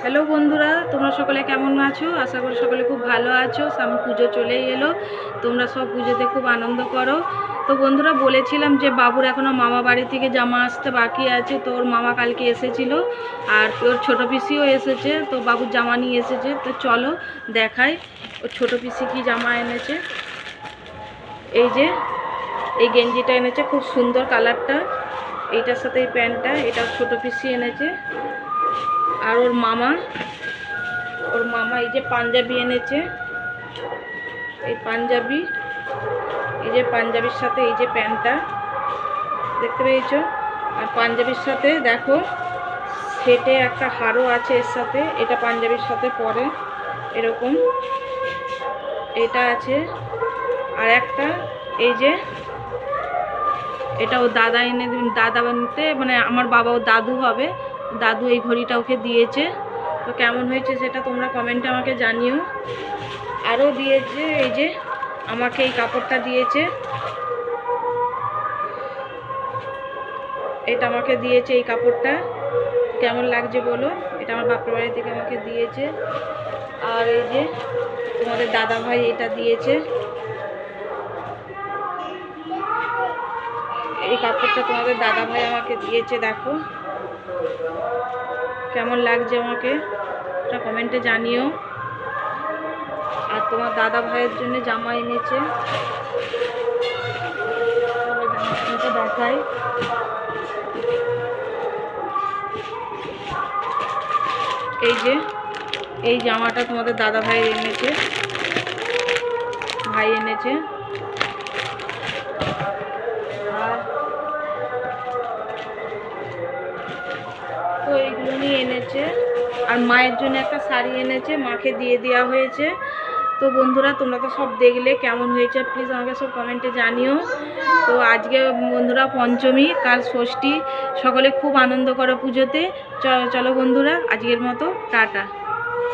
Hello বন্ধুরা, তোমরা সকলে কেমন আছো? আশা করি সকলে খুব ভালো আছো। সামনে পুজো চলেই এলো। তোমরা সব পুজোতে খুব আনন্দ করো। তো বন্ধুরা, বলেছিলাম যে বাবুর এখনও মামা বাড়ি থেকে জামা আসতে বাকি আছে। তো ওর মামা কালকে এসেছিল আর ওর ছোটো পিসিও এসেছে। তো বাবুর জামা নিয়ে এসেছে। তো চলো দেখাই ওর ছোটো পিসি কি জামা এনেছে। এই যে, এই গেঞ্জিটা এনেছে। খুব সুন্দর কালারটা। এইটার সাথে এই প্যান্টটা, এটা ছোটো পিসি এনেছে। আর ওর মামা ওর মামা এই যে পাঞ্জাবি এনেছে। এই পাঞ্জাবি, এই যে পাঞ্জাবির সাথে এই যে প্যান্টটা, দেখতে পেয়েছ? আর পাঞ্জাবির সাথে দেখো, সেটে একটা হারও আছে এর সাথে, এটা পাঞ্জাবির সাথে পরে, এরকম। এটা আছে, আর একটা, এই যে, এটা ও দাদা এনে দাদা বানিতে মানে আমার বাবা ও দাদু হবে দাদু এই ঘড়িটা ওকে দিয়েছে। তো কেমন হয়েছে সেটা তোমরা কমেন্টে আমাকে জানিও। আরও দিয়েছে, এই যে আমাকে এই কাপড়টা দিয়েছে। এটা আমাকে দিয়েছে এই কাপড়টা। কেমন লাগছে বলো? এটা আমার বাপের বাড়ি থেকে আমাকে দিয়েছে। আর এই যে তোমাদের দাদা ভাই এটা দিয়েছে। এই কাপড়টা তোমাদের দাদা ভাই আমাকে দিয়েছে, দেখো। কেমন লাগছে আমাকে? এটা কমেন্টে জানিও। আর তোমার দাদা ভাইয়ের জন্য জামা এনেছে। দেখাই। এই যে, এই জামাটা তোমাদের দাদা ভাই এনেছে। ভাই এনেছে। আর মায়ের জন্য একটা শাড়ি এনেছে, মাকে দিয়ে দেওয়া হয়েছে। তো বন্ধুরা, তোমরা তো সব দেখলে কেমন হয়েছে প্লিজ আমাকে সব কমেন্টে জানিও। তো আজকে বন্ধুরা পঞ্চমী, কাল ষষ্ঠী, সকলে খুব আনন্দ করো পুজোতে। চলো বন্ধুরা, আজকের মতো, টাটা।